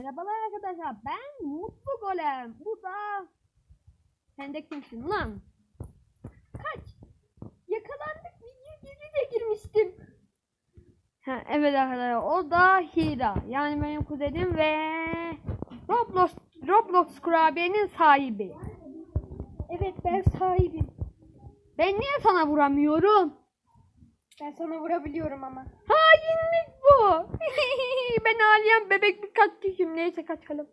Merhabalar arkadaşlar ben Mutlu Golem. Bu da sen de kimsin lan? Kaç? Yakalandık video gizlice girmiştim. Ha, evet arkadaşlar o da Hira. Yani benim kuzenim ve Roblox Roblox kurabiyenin sahibi. Evet ben sahibim. Ben niye sana vuramıyorum? Ben sana vurabiliyorum ama. Hainlik bu. ben ağlayan bebek bir kaçışım. Neyse kaçalım.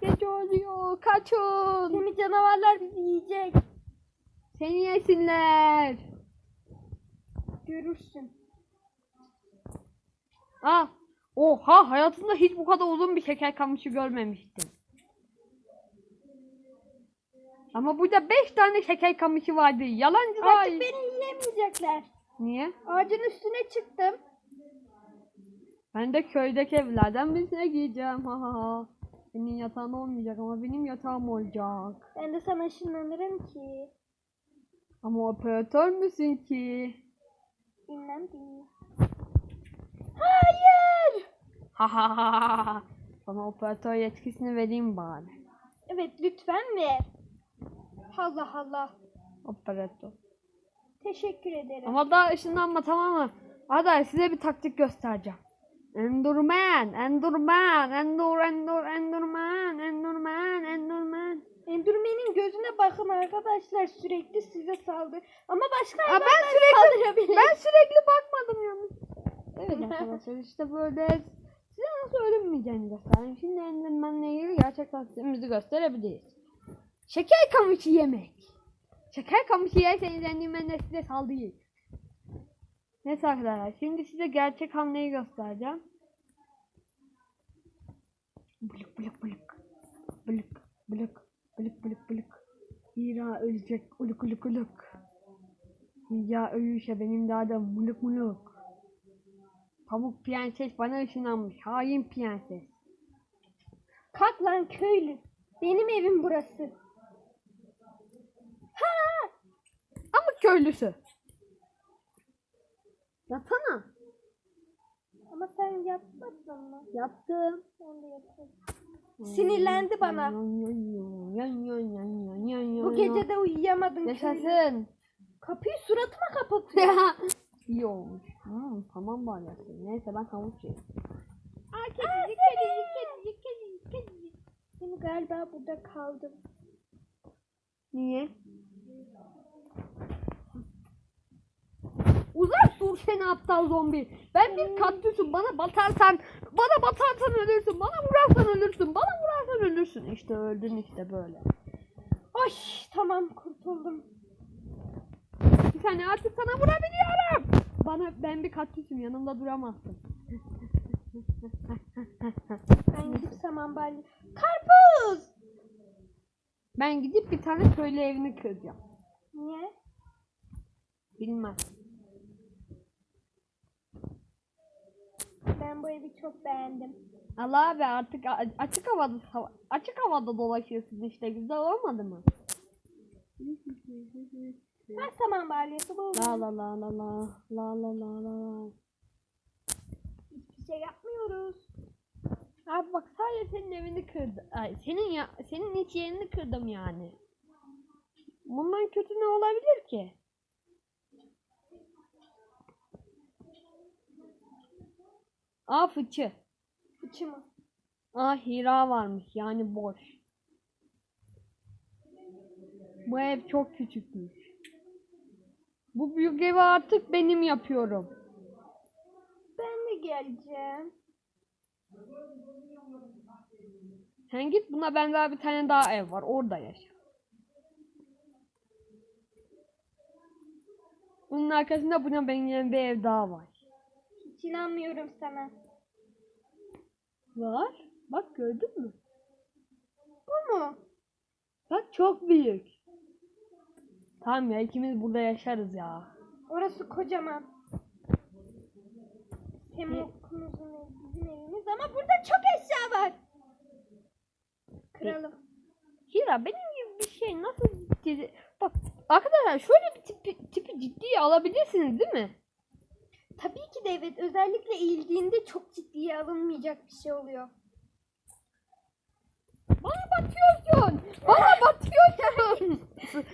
Gece oluyor. Kaçın. Seni canavarlar bizi yiyecek. Seni yesinler. Görürsün. Ah. Oha hayatımda hiç bu kadar uzun bir şeker kamışı görmemiştim. Ama burada 5 tane şeker kamışı vardı. Yalancılar. Artık beni yiyemeyecekler. Niye? Ağacın üstüne çıktım. Ben de köydeki evlerden birisine giyeceğim. Ha ha ha. Senin yatağın olmayacak ama benim yatağım olacak. Ben de sana ışınlanırım ki. Ama operatör müsün ki? Bilmem değil. Hayır. Ha ha ha. Sana operatör yetkisini vereyim bari. Evet lütfen ver. Allah Allah. Operatör. Teşekkür ederim. Ama daha ışınlanma tamam mı? Hadi size bir taktik göstereceğim. Enderman, Enderman, Ender, Ender, Enderman, Enderman, Enderman. Enderman'in gözüne bakın arkadaşlar sürekli size saldır. Ama başka Aa, ben sürekli ben sürekli bakmadım yalnız. Evet arkadaşlar işte böyle size nasıl ölünmeyeceğini göstereyim. Şimdi Enderman'la ilgili gerçek taktiğimizi gösterebiliriz. Şeker kamışı yemek. Şeker kamışı yerseniz Enderman de size saldırır. Neyse arkadaşlar şimdi size gerçek hamleyi göstereceğim. Blık blık blık. Blık blık blık blık blık. Hira ölecek uluk uluk uluk. Ya ölürse benim de adım muluk muluk. Pamuk prenses bana ışınlanmış. Hain prenses. Kalk lan köylü. Benim evim burası. Ama köylüsü. Yatsana. Ama sen yapmadın mı? Yattım. Ben de yapayım. Sinirlendi bana. Bu gece de uyuyamadın. Yaşasın. Kapıyı suratıma kapatıyor. İyi olmuş. Hmm, tamam bari. Neyse ben havuç yiyeyim. Aa, kedicik, kedicik, kedicik, kedicik. Seni galiba burada kaldım. Niye? Uzak dur seni aptal zombi. Ben bir kaktüsüm. Bana batarsan, bana batarsan ölürsün. Bana vurarsan ölürsün. Bana vurarsan ölürsün. İşte öldün işte böyle. Ay tamam kurtuldum. Bir tane artık sana vurabiliyorum. Bana ben bir kaktüsüm. Yanımda duramazsın. Ben gidip saman balya. Karpuz! Ben gidip bir tane köylü evini kıracağım. Niye? Bilmem. Ben bu evi çok beğendim. Allah abi artık açık havada açık havada dolaşıyorsun işte güzel olmadı mı? Ben saman balyası buldum. La la la la la la la la la. Hiçbir şey yapmıyoruz. Abi bak sadece senin evini kırdı. Ay, senin ya senin iç yerini kırdım yani. Bundan kötü ne olabilir ki? Aa fıçı. Fıçımı. Aa hira varmış yani boş. Bu ev çok küçükmüş. Bu büyük evi artık benim yapıyorum. Ben de geleceğim. Sen git buna benzer bir tane daha ev var orada yaşa. Bunun arkasında buna benzeyen bir ev daha var. Hiç inanmıyorum sana. Var. Bak gördün mü? Bu mu? Bak çok büyük. Tamam ya ikimiz burada yaşarız ya. Orası kocaman. Hem okulumuzun evi, bizim evimiz ama burada çok eşya var. Kıralım. Hira benim gibi bir şey nasıl ciddi... Bak arkadaşlar şöyle bir tipi, tipi ciddiye alabilirsiniz değil mi? Tabii ki de evet. Özellikle eğildiğinde çok ciddiye alınmayacak bir şey oluyor. batıyorsun. Bana batıyorsun.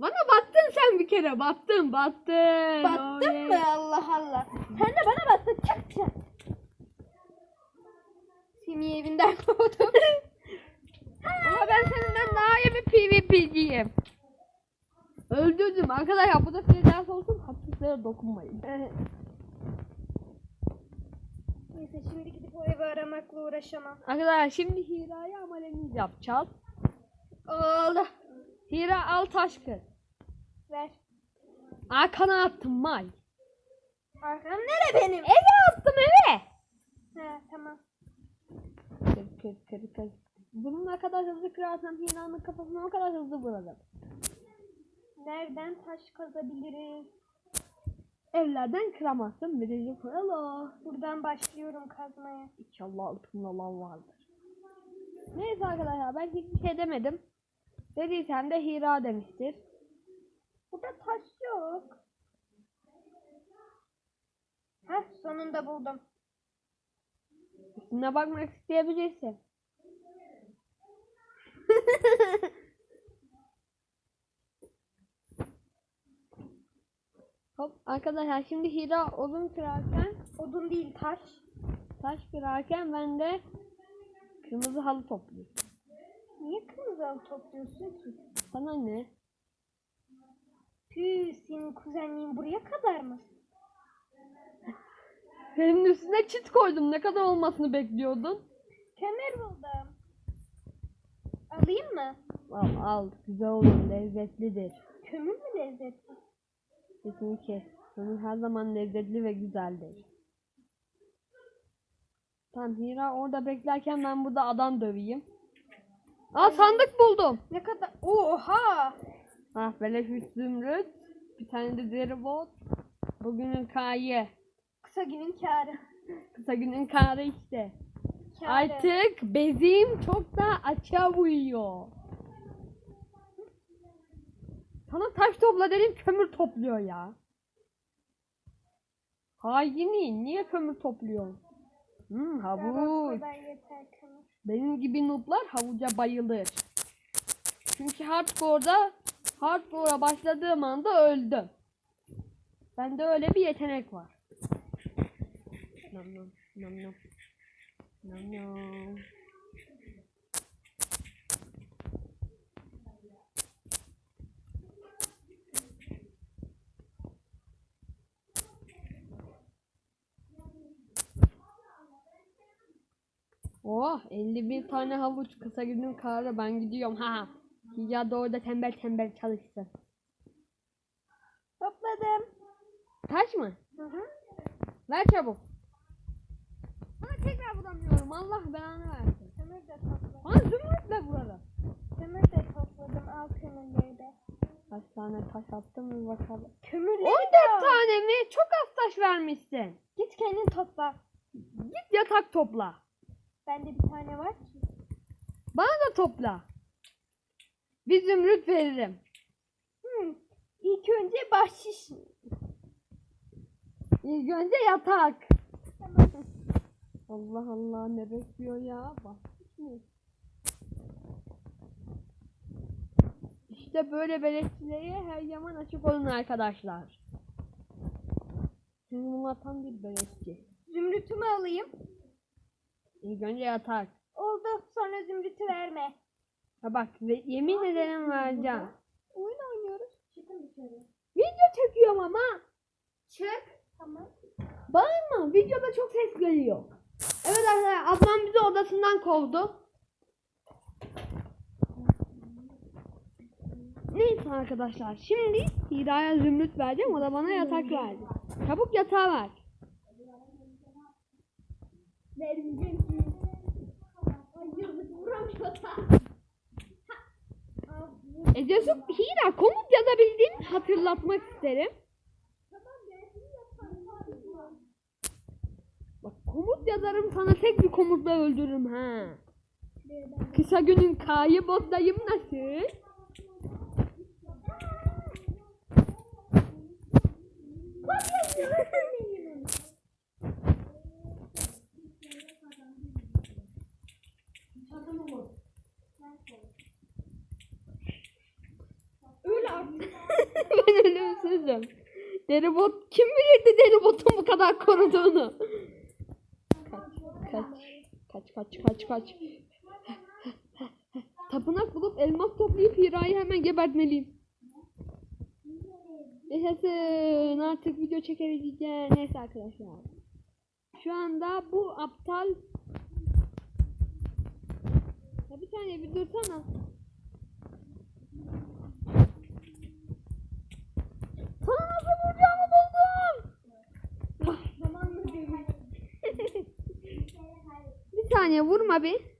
Bana battın sen bir kere. Battın battın. Battın Oley. mı? Allah Allah. Sen de bana battın. Çak çak. Seni evinden kovdum. Ama ben senden daha iyi bir PvP'ciyim. Öldürdüm. Arkadaşlar bu da size ders olsun. Haksızlara dokunmayın. Neyse şimdi gidip o evi aramakla uğraşamam. Arkadaşlar şimdi Hira'ya amelemiz yapacağız. Allah. Hira al taş kır. Ver. Arkana attım may. Arkam nere benim? Eve attım eve. He tamam. Kır kır kır kır. Bunu ne kadar hızlı kırarsam Hira'nın kafasına o kadar hızlı vuracağım. Nereden taş kazabiliriz? Evlerden kıramazsın. Birinci kural o. Buradan başlıyorum kazmaya. İnşallah altında lav vardır. Neyse arkadaşlar ben hiçbir şey demedim. Dediysem de Hira demiştir. Burada taş yok. Heh sonunda buldum. Üstüne bakmak isteyebilirsin. Hop arkadaşlar şimdi Hira odun kırarken Odun değil taş. taş kırarken ben de kırmızı halı topluyorum. Niye kırmızı halı topluyorsun ki? Sana ne? Püh senin kuzenliğin buraya kadar mı? Senin üstüne çit koydum. Ne kadar olmasını bekliyordun? Kömür buldum. Alayım mı? Al al. Güzel olur. Lezzetlidir. Kömür mü lezzetli? Kesinlikle. Kömür her zaman lezzetli ve güzeldir. Tamam Hira orada beklerken ben burada adam döveyim. Aa sandık buldum. Ne kadar? Oha! Ah beleş üç zümrüt. Bir tane de deri bot. Bugünün kayı. Kısa günün kârı. Kısa günün karı işte. Kârı. Artık bezim çok da açığa uyuyor. Sana taş topla dedim kömür topluyor ya. Haini niye kömür topluyor? Hmm, havuç. Benim gibi nooblar havuca bayılır. Çünkü hardcore'da hardcore'a başladığım anda öldüm. Bende öyle bir yetenek var. Nam nam nam nam. Nam nam. Oh 51 tane havuç kısa günün kararı ben gidiyorum ha. Ya da orada tembel tembel çalışsın. Topladım. Taş mı? Hı hı. Ver çabuk. Bana tekrar vuramıyorum. Allah belanı versin. Kömür de topladım. Bana zümrütle vuralım. Kömür de topladım. Al kömürleri de. Kaç tane taş attım mı bakalım. Kömürleri 14 de tane mi? Çok az taş vermişsin. Git kendin topla. Git yatak topla. Bende bir tane var ki. Bana da topla. Bir zümrüt veririm. Hmm. İlk önce bahşiş. İlk önce yatak. Tamam. Allah Allah ne bekliyor ya? Bak. şimdi. İşte böyle beleşçilere her zaman açık olun arkadaşlar. Bunlar tam bir beleşçi. Zümrütümü alayım. İlk önce yatak. Oldu. Sonra zümrütü verme. Ha bak ve yemin ederim vereceğim. Oyun oynuyoruz. Çıkın dışarı. Video çekiyorum ama. Çık. Tamam. Bağırma videoda çok ses geliyor. Evet arkadaşlar ablam bizi odasından kovdu. Neyse arkadaşlar şimdi Hira'ya zümrüt vereceğim o da bana yatak verdi. Çabuk yatağı ver. Vermeyeceğim vuramıyor. Ecesup Hira komut yazabildiğini hatırlatmak isterim. Bak komut yazarım sana tek bir komutla öldürürüm ha. Kısa günün kayı bozdayım nasıl? ben ölümsüzüm. Deribot kim bilirdi deribotun bu kadar koruduğunu. Kaç kaç kaç kaç kaç kaç. Tapınak bulup elmas toplayıp Hira'yı hemen gebertmeliyim. Yaşasın artık video çekebileceğim. Neyse arkadaşlar. Şu anda bu aptal ya bir saniye bir dursana. Sana nasıl vuracağımı buldum. Bir saniye vurma bir.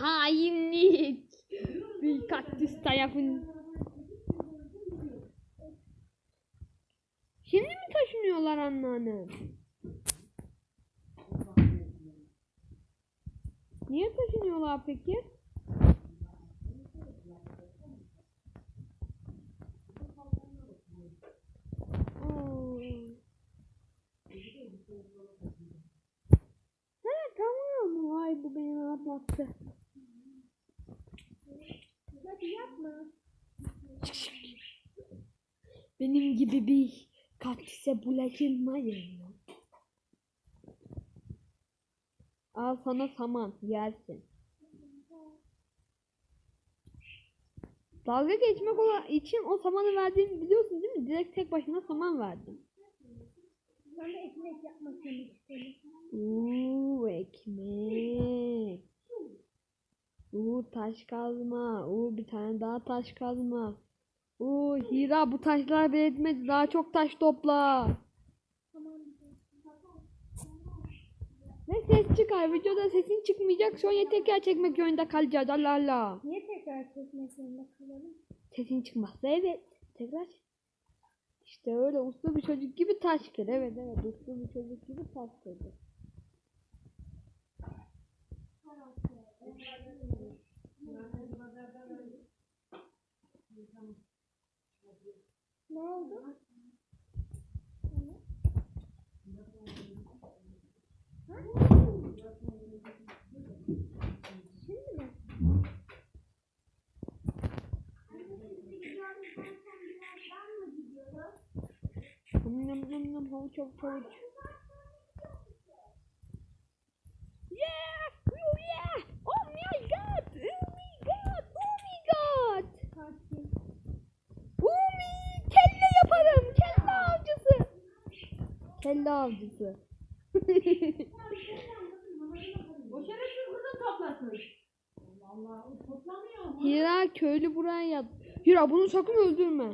Hainlik. Bir kaktüs tarafın. Şimdi mi taşınıyorlar anneanne? Niye taşınıyorlar peki? Oo. Ha tamam. Vay bu beni rahatlattı. Hadi yapma. Benim gibi bir kaktüse bulaşılmayın. Al sana saman yersin. Dalga geçmek için o samanı verdiğini biliyorsun değil mi? Direkt tek başına saman verdim. Ben de ekmek yapmak istedim. Uuu ekmek. Uuu taş kazma. Uuu bir tane daha taş kazma. Uuu Hira bu taşlar bile etmedi. Daha çok taş topla. Ve ses çıkar. Videoda sesin çıkmayacak. Sonra tekrar çekmek zorunda kalacağız. Allah Allah. Niye tekrar çekmek zorunda kalalım? Sesin çıkmazsa evet. Tekrar. İşte öyle uslu bir çocuk gibi taş kır. Evet evet uslu bir çocuk gibi taş kırdı. Ne oldu? Nam nam nam havuç havuç havuç. Yeah! Oh yeah! Oh my Kelle avcısı. O şerefsiz burada toplasın. Allah o toplamıyor mu? Hira köylü buraya yat. Hira bunu sakın öldürme.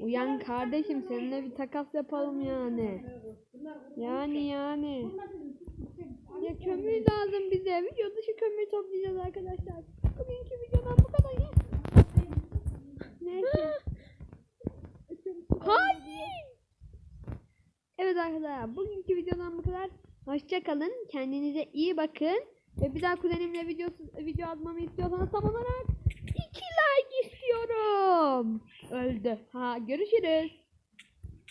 Uyan kardeşim seninle bir takas yapalım yani. Yani yani. Ya kömür lazım bize. Video dışı kömür toplayacağız arkadaşlar. Bugünkü videodan bu kadar. Neyse. Hayır. Evet arkadaşlar bugünkü videodan bu kadar. Hoşçakalın. Kendinize iyi bakın. Ve bir daha kuzenimle video, video atmamı istiyorsanız tam olarak 2 like istiyorum. Öldü. Ha görüşürüz.